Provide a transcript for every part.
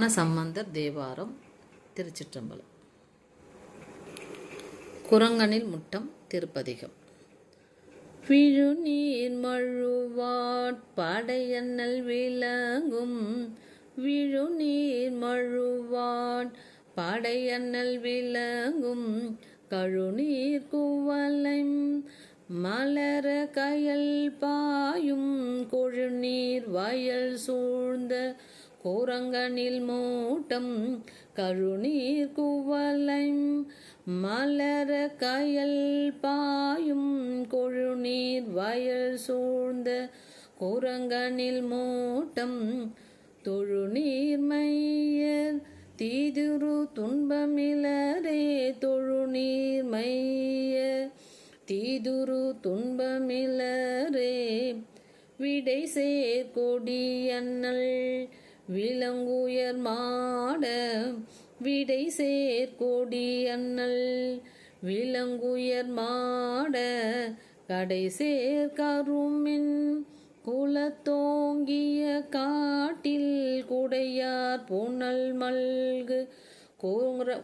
சம்பந்தர் தேவாரம் திருச்சிற்றம்பலம். குரங்கனில் முட்டம் திருப்பதிகம். விழுநீர் மழுவாட் மழுவாட்படையண்ணல் விளங்கும். விழுநீர் மழுவாட் மழுவாட்படையண்ணல் விளங்கும். கழுநீர் குவலை மலர கயல் பாயும். கொழுநீர் வயல் சூழ்ந்த கோரங்கனில் மூட்டம் கழுநீர் குவலை மலர கயல் பாயும் கொழுநீர் வயல் சூழ்ந்த கோரங்கனில் மூட்டம் தொழுநீர் மையர் தீதுரு துன்பமிலரே தொழுநீர் மையர் தீதுரு துன்பமிலரே விடை சேர் கொடியன்னல் விலங்குயர் மாட விடை சேர் அண்ணல். விலங்குயர் மாட கடை சேர் கருமின் குலத்தோங்கிய காட்டில் குடையார் புனல் மல்கு. கோர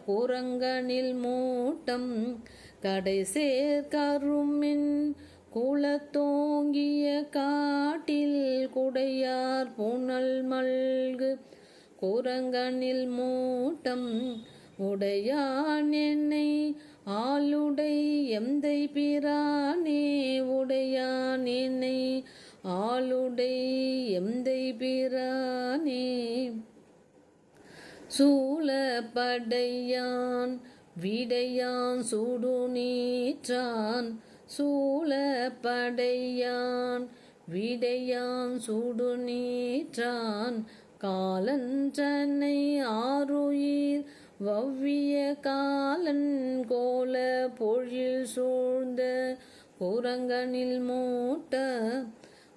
மூட்டம் கடை சேர் குளத்தோங்கிய காட்டில் குடையார் புனல் மல்கு. குரங்கனில் மூட்டம் உடையான் என்னை ஆளுடை எந்தை பிரானே உடையான் என்னை ஆளுடை எந்தை பிரானே. சூழப்படையான் விடையான் சுடுநீற்றான் நீற்றான் சூழப்படையான் விடையான் சுடு நீற்றான். காலஞ்சனை ஆறுயிர் வவ்விய காலன் கோல பொழில் சூழ்ந்த குரங்கனில் மூட்ட.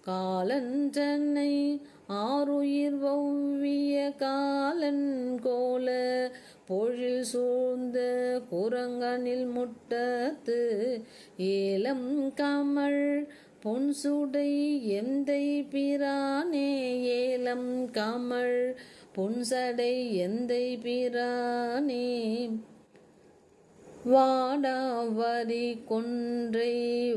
காலஞ்சனை ஆறுயிர் வவ்விய காலன் கோல பொழில் சூழ்ந்த குரங்கனில் முட்டத்து ஏலம் கமல் பொன் சுடை எந்தை பிரானே ஏலம் கமழ் பொன்சடை எந்தை பிரானே? வாடாவரி கொன்றை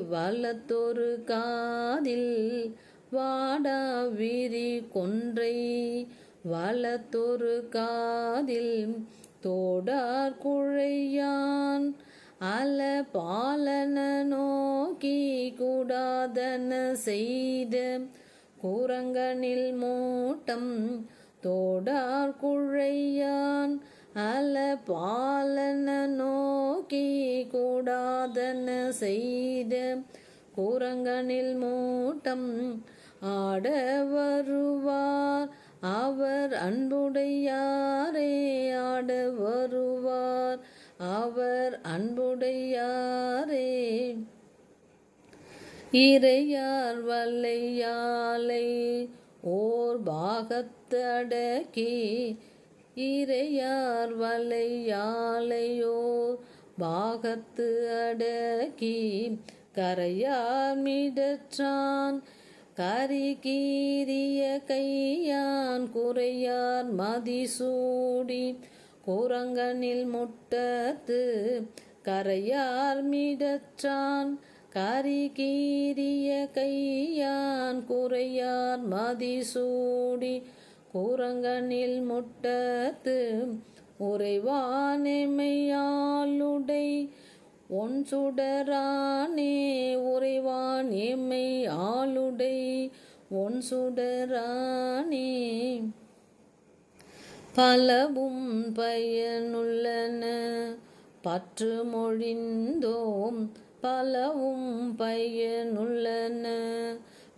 வலத்தொரு காதில் வாடாவிரி கொன்றை வலத்தொரு காதில் தோடார் குழையான் அல பாலன நோக்கி கூடாதன செய்த கூரங்கனில் மூட்டம் தோடார் குழையான் அல பாலன நோக்கி கூடாதன செய்த கூரங்கனில் மூட்டம் ஆட வருவார் அவர் அன்புடையாரே ஆட வருவார். அவர் அன்புடையாரே. இறையார் வல்லையாலை ஓர் பாகத்தடக்கி இறையார் வலையாலையோர் பாகத்து அடக்கி கரையார் மிடற்றான் கரிகீரிய கையான் குறையார் மதிசூடி. குரங்கனில் முட்டத்து கரையார் மிடற்றான். கரிகீரிய கையான் குறையார் மதிசூடி. கூரங்கனில் முட்டத்து உறைவானெமையாளுடை ஒன் சுடரானே உறைவான் எம்மை ஆளுடை. ஒன் சுடரானே பலவும் பயனுள்ளன. பற்று மொழிந்தோம் பலவும் பயனுள்ளன.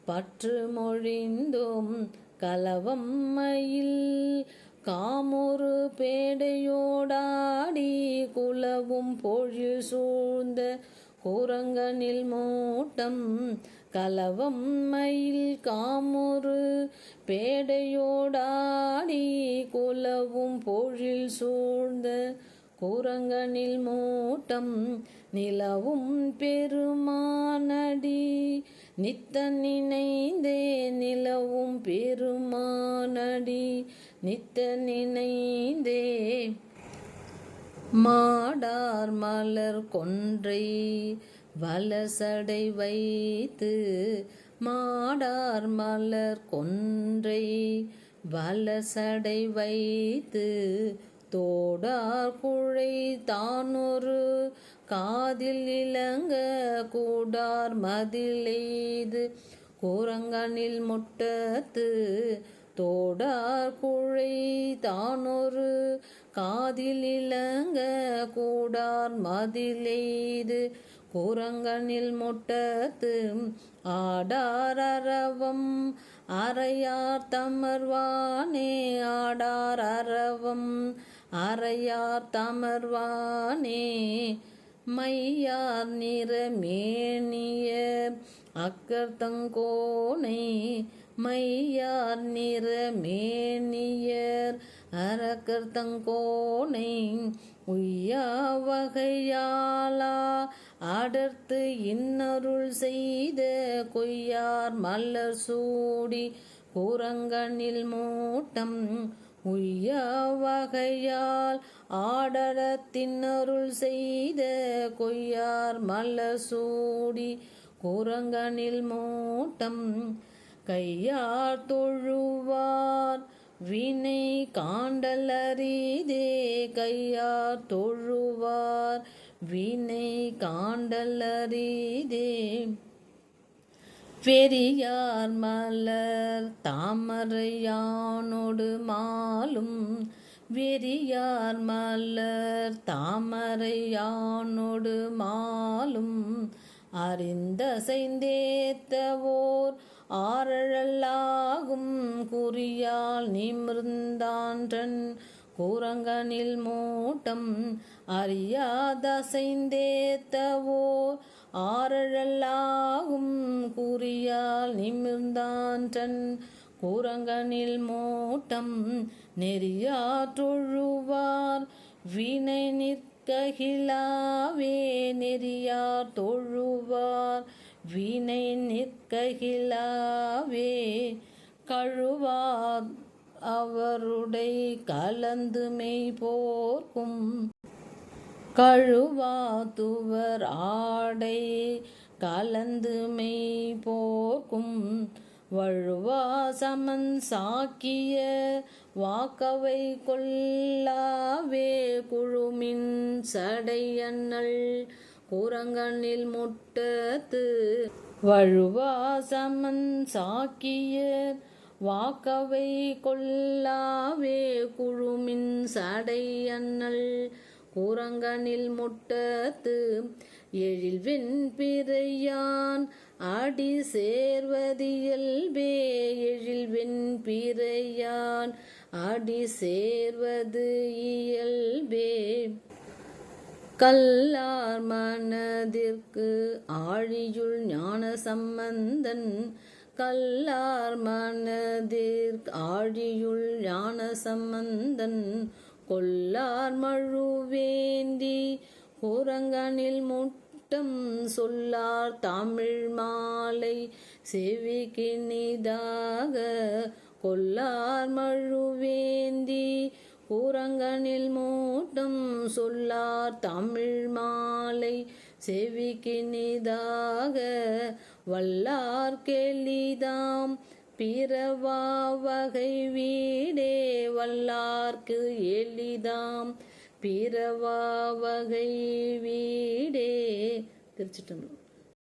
பற்று மொழிந்தோம் கலவம்மையில் காமொரு பேடையோடாடி குலவும் பொழில் சூழ்ந்த கூரங்கனில் மூட்டம் கலவம் மயில் காமொரு பேடையோடாடி குலவும் பொழில் சூழ்ந்த கூரங்கனில் மூட்டம் நிலவும் பெருமானடி. நித்த நினைந்தே நிலவும் பெருமானடி. நித்த நினைந்தே மாடார் மலர் கொன்றை வலசடை வைத்து மாடார் மலர் கொன்றை வலசடை வைத்து தோடார் குழை தானொரு காதில் இளங்க கூடார் மதிலெய்து கூரங்கனில் முட்டத்து தோடார் குழை தானொரு காதில் இளங்க கூடார் மதிலெய்து கூரங்கனில் முட்டத்து ஆடார் அரவம் அறையார் தமர்வானே ஆடார் அரவம் அறையார் தமர்வானே மையார் நிறமேனிய அக்கர்த்தங்கோனை மையார் நிறமேனியர் அரக்கர்த்தங்கோனை உய்யா வகையாலா அடர்த்து இன்னருள் செய்த கொய்யார் மலர் சூடி கூரங்கனில் மூட்டம் உய்யா வகையால் ஆடரத்தின்னருள் செய்த கொய்யார் மலசூடி குரங்கனில் மூட்டம் கையார் தொழுவார். வினை காண்டலரிதே கையார் தொழுவார். வினை காண்டலரிதே பெரியார் மலர் தாமரையானோடு மாலும். வெறியார் மலர் தாமரையானோடு மாலும். அறிந்த செய்தேத்தவோர் ஆரழலாகும் குறியால் நிமிர்ந்தான்றன் கூரங்கனில் மூட்டம். அறியாத செய்தேத்தவோர் ஆரழல்லா குறியால் நிமிர்ந்தான்றன் கூரங்கனில் மூட்டம் நெறியாற்றொழுவார். வினை நிற்ககிலாவே நெறியார் தொழுவார் வினை நிற்ககிலாவே கழுவார். அவருடை கலந்து மெய் போர்க்கும். கழுவாத்துவர் ஆடை கலந்து மெய் போக்கும் வழுவா சமன் சாக்கிய வாக்கவை கொல்லாவே குழுமின் சடையண்ணல் கூரங்கனில் முட்டத்து வழுவா சமன் சாக்கிய வாக்கவை கொல்லாவே குழுமின் சடையண்ணல் கூரங்கனில் முட்டத்து எழில் வெண்பிறையான் அடி சேர்வதியல்பே எழில் வெண்பிறையான் அடி சேர்வது இயல்பே கல்லார் மனதிற்கு ஆழியுள் ஞான சம்பந்தன் கல்லார் மனதிற்கு ஆழியுள் ஞான சம்பந்தன் கொல்லார் மழுவே ஓரங்கனில் முட்டம் சொல்லார் தமிழ் மாலை செவிக்கினிதாக கொல்லார் மழுவேந்தி. ஊரங்கனில் மூட்டம் சொல்லார் தமிழ் மாலை செவிக்கினிதாக வல்லார் கெளிதாம். பிறவா வகை வீடே வல்லார்க்கு எளிதாம். பிறவா வகை வீடே. திருச்சிட்டம்பலம்